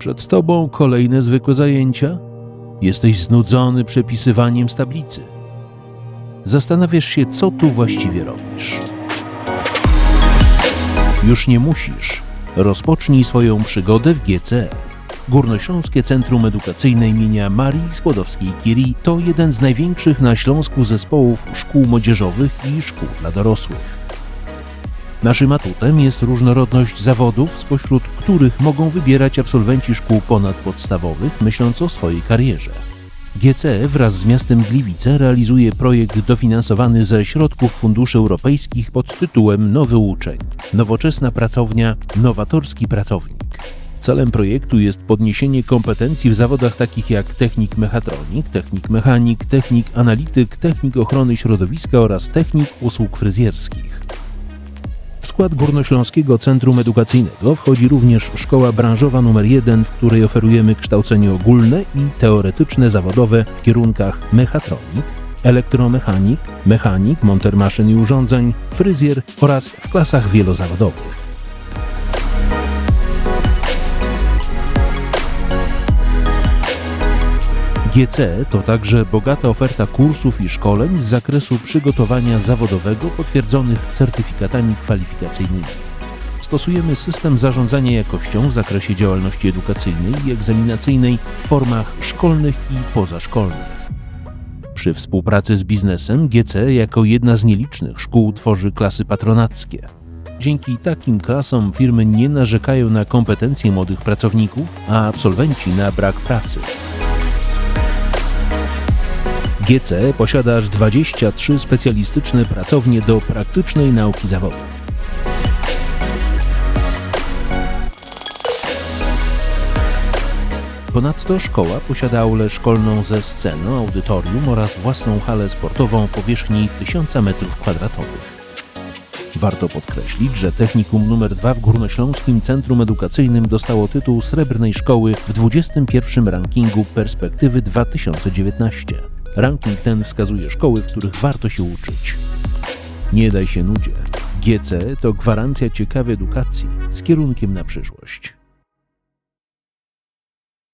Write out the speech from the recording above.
Przed tobą kolejne zwykłe zajęcia? Jesteś znudzony przepisywaniem z tablicy. Zastanawiasz się, co tu właściwie robisz. Już nie musisz. Rozpocznij swoją przygodę w GCE. Górnośląskie Centrum Edukacyjne imienia Marii Skłodowskiej-Curie to jeden z największych na Śląsku zespołów szkół młodzieżowych i szkół dla dorosłych. Naszym atutem jest różnorodność zawodów, spośród których mogą wybierać absolwenci szkół ponadpodstawowych, myśląc o swojej karierze. GCE wraz z miastem Gliwice realizuje projekt dofinansowany ze środków funduszy europejskich pod tytułem Nowy Uczeń. Nowoczesna pracownia, nowatorski pracownik. Celem projektu jest podniesienie kompetencji w zawodach takich jak technik mechatronik, technik mechanik, technik analityk, technik ochrony środowiska oraz technik usług fryzjerskich. Skład Górnośląskiego Centrum Edukacyjnego wchodzi również szkoła branżowa nr 1, w której oferujemy kształcenie ogólne i teoretyczne zawodowe w kierunkach mechatronik, elektromechanik, mechanik, monter maszyn i urządzeń, fryzjer oraz w klasach wielozawodowych. GC to także bogata oferta kursów i szkoleń z zakresu przygotowania zawodowego potwierdzonych certyfikatami kwalifikacyjnymi. Stosujemy system zarządzania jakością w zakresie działalności edukacyjnej i egzaminacyjnej w formach szkolnych i pozaszkolnych. Przy współpracy z biznesem GC jako jedna z nielicznych szkół tworzy klasy patronackie. Dzięki takim klasom firmy nie narzekają na kompetencje młodych pracowników, a absolwenci na brak pracy. GC posiada aż 23 specjalistyczne pracownie do praktycznej nauki zawodu. Ponadto szkoła posiada aulę szkolną ze sceną, audytorium oraz własną halę sportową o powierzchni 1000 m2. Warto podkreślić, że technikum nr 2 w Górnośląskim Centrum Edukacyjnym dostało tytuł Srebrnej Szkoły w 21 rankingu Perspektywy 2019. Ranking ten wskazuje szkoły, w których warto się uczyć. Nie daj się nudzie. GC to gwarancja ciekawej edukacji z kierunkiem na przyszłość.